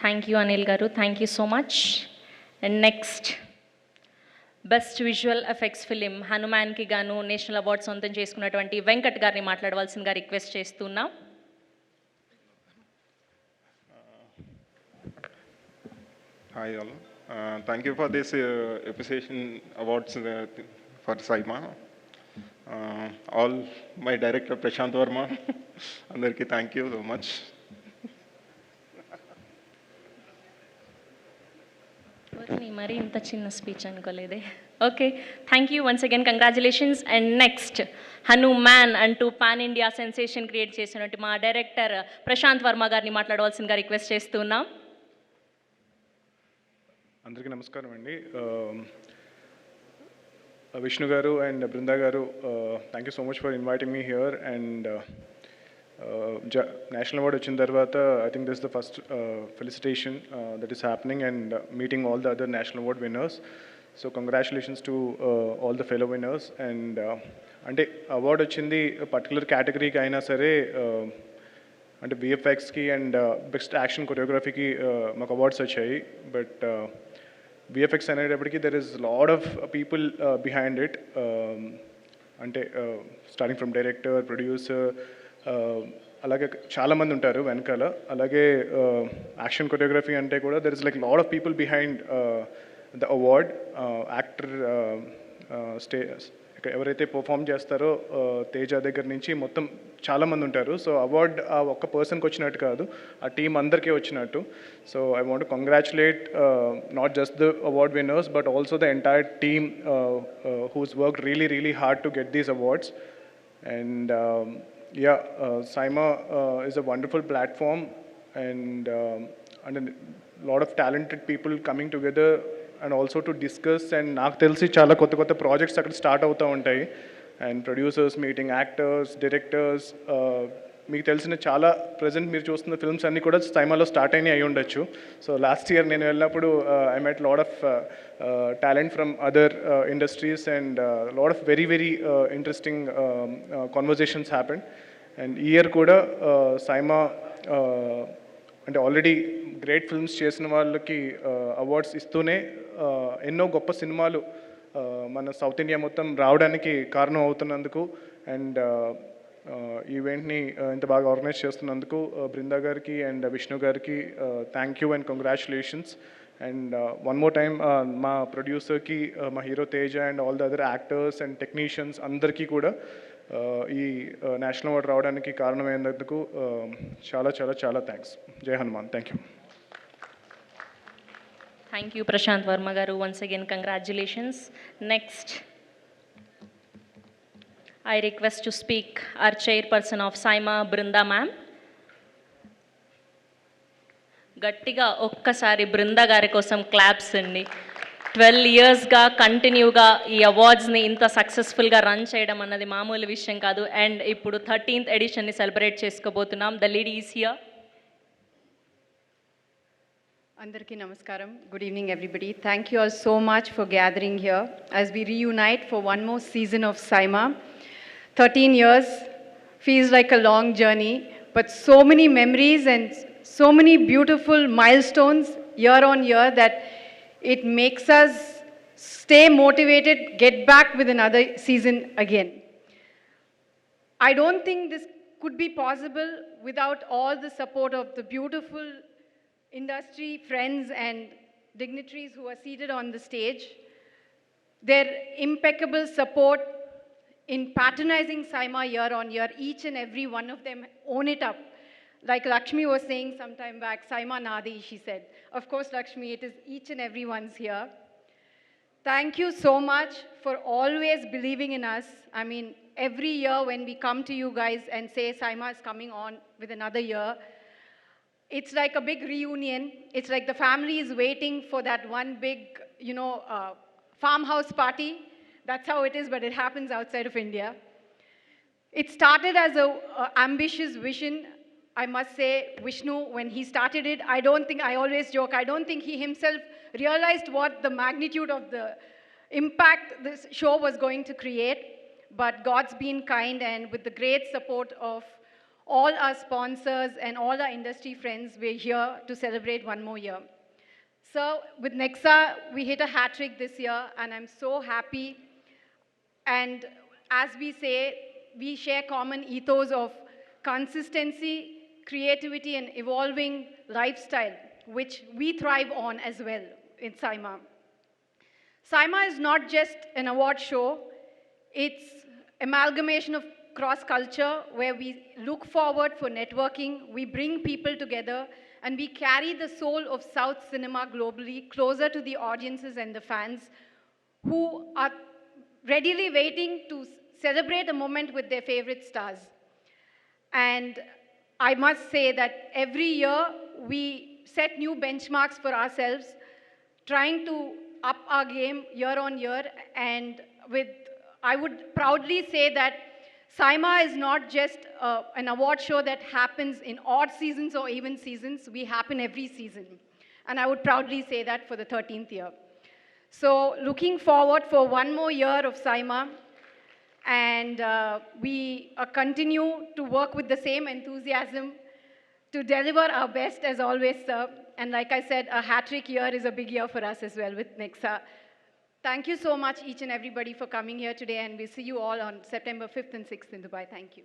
Thank you Anil garu thank you so much and next best visual effects film హనుమాన్కి గాను national award సొంతం చేసుకున్నటువంటి వెంకట్ గారిని మాట్లాడవలసిందిగా request చేస్తున్నాం. Hi all thank you for this appreciation awards for SIIMA all my director Prashanth Varma అందరికీ thank you so much మరి ఇంత చిన్న speech అనుకోలేదే. Okay thank you once again congratulations and next Hanuman అంటూ పాన్ ఇండియా సెన్సేషన్ క్రియేట్ చేసినట్టు మా director Prashanth Varma గారిని మాట్లాడవలసిందిగా request చేస్తున్నాం అందరికీ నమస్కారం అండి. Um, Vishnu garu and Brinda garu thank you so much for inviting me here and national award వచ్చిన తర్వాత I think this the first felicitation that is happening and meeting all the other national award winners so congratulations to all the fellow winners and అంటే award వచ్చింది particular కేటగిరీకి అయినా సరే అంటే విఎఫ్ఎక్స్కి and best action కొరియోగ్రఫీకి మాకు అవార్డ్స్ వచ్చాయి. బట్ విఎఫ్ఎక్స్ అనేటప్పటికీ there is lot of people behind it అంటే స్టార్టింగ్ ఫ్రమ్ డైరెక్టర్ ప్రొడ్యూసర్ అలాగే చాలామంది ఉంటారు వెనకాల. అలాగే యాక్షన్ కొరియోగ్రఫీ అంటే కూడా there is like lot of people behind the award actor stay ఎవరైతే పర్ఫామ్ చేస్తారో తేజ దగ్గర నుంచి మొత్తం చాలామంది ఉంటారు. సో అవార్డ్ ఆ ఒక్క పర్సన్కి వచ్చినట్టు కాదు ఆ టీం అందరికీ వచ్చినట్టు. So I want congratulate not just the award winners but also the entire team whose work really really hard to get these awards and yeah, uh, Saima uh, is a wonderful platform and um, and a lot of talented people coming together and also to discuss and నాకు తెలిసి చాలా కొత్త కొత్త projects అక్కడ start అవుతూ ఉంటాయి. And producers meeting actors directors మీకు తెలిసిన చాలా ప్రజెంట్ మీరు చూస్తున్న ఫిల్మ్స్ అన్నీ కూడా సైమాలో స్టార్ట్ అయినాయి అయి ఉండొచ్చు. సో లాస్ట్ ఇయర్ నేను వెళ్ళినప్పుడు I met lot of talent from other industries and lot of very very interesting conversations happened and ఈ ఇయర్ కూడా uh, సైమా uh, అంటే ఆల్రెడీ గ్రేట్ ఫిల్మ్స్ చేసిన వాళ్ళకి uh, అవార్డ్స్ ఇస్తూనే ఎన్నో గొప్ప సినిమాలు మన సౌత్ ఇండియా మొత్తం రావడానికి కారణం అవుతున్నందుకు అండ్ ఈవెంట్ని ఇంత బాగా ఆర్గనైజ్ చేస్తున్నందుకు uh, బృందా గారికి అండ్ విష్ణు గారికి thank you and congratulations and one more time మా ప్రొడ్యూసర్కి మా hero Teja and all the other actors and technicians అందరికీ కూడా ఈ నేషనల్ అవార్డు రావడానికి కారణమైనందుకు చాలా చాలా చాలా thanks Jai Hanuman. Thank you thank you Prashanth Varma garu once again congratulations next I request to speak our chairperson of SIIMA Brinda ma'am గట్టిగా ఒక్కసారి బృందా గారి కోసం క్లాప్స్ అండి. ట్వెల్వ్ ఇయర్స్గా కంటిన్యూగా ఈ అవార్డ్స్ని ఇంత సక్సెస్ఫుల్గా రన్ చేయడం అన్నది మామూలు విషయం కాదు. అండ్ ఇప్పుడు థర్టీన్త్ ఎడిషన్ని సెలబ్రేట్ చేసుకోబోతున్నాం. ద లీడ్ ఈసియా అందరికీ నమస్కారం. Good evening everybody thank you all so much for gathering here as we reunite for one more season of SIIMA thirteen years feels like a long journey but so many memories and so many beautiful milestones year on year that it makes us stay motivated, get back with another season again. I don't think this could be possible without all the support of the beautiful industry friends and dignitaries who are seated on the stage. Their impeccable support in patronizing Saima year on year, each and every one of them own it up. Like Lakshmi was saying some time back, Saima Nadi, she said. Of course, Lakshmi, it is each and everyone's here. Thank you so much for always believing in us. I mean, every year when we come to you guys and say Saima is coming on with another year, it's like a big reunion. It's like the family is waiting for that one big, you know, uh, farmhouse party. That's how it is, but it happens outside of India. It started as a, a ambitious vision. I must say, Vishnu, when he started it, I don't think, I always joke, I don't think he himself realized what the magnitude of the impact this show was going to create. But God's been kind, and with the great support of all our sponsors and all our industry friends, we're here to celebrate one more year. So with Nexa, we hit a hat trick this year, and I'm so happy. And as we say, we share common ethos of consistency, creativity, and evolving lifestyle, which we thrive on as well in SIMA. SIMA is not just an award show, it's amalgamation of cross culture where we look forward for networking, we bring people together, and we carry the soul of South cinema globally closer to the audiences and the fans who are readily waiting to celebrate a moment with their favorite stars. And I must say that every year we set new benchmarks for ourselves, trying to up our game year on year. And with, I would proudly say that SIMA is not just uh, an award show that happens in odd seasons or even seasons. We happen every season. And I would proudly say that for the 13th year. So looking forward for one more year of SIMA and uh, we uh, continue to work with the same enthusiasm to deliver our best as always, sir. And like I said, a hat trick year is a big year for us as well with Nexa. Thank you so much, each and everybody, for coming here today, and we'll see you all on September 5th and 6th in Dubai. Thank you.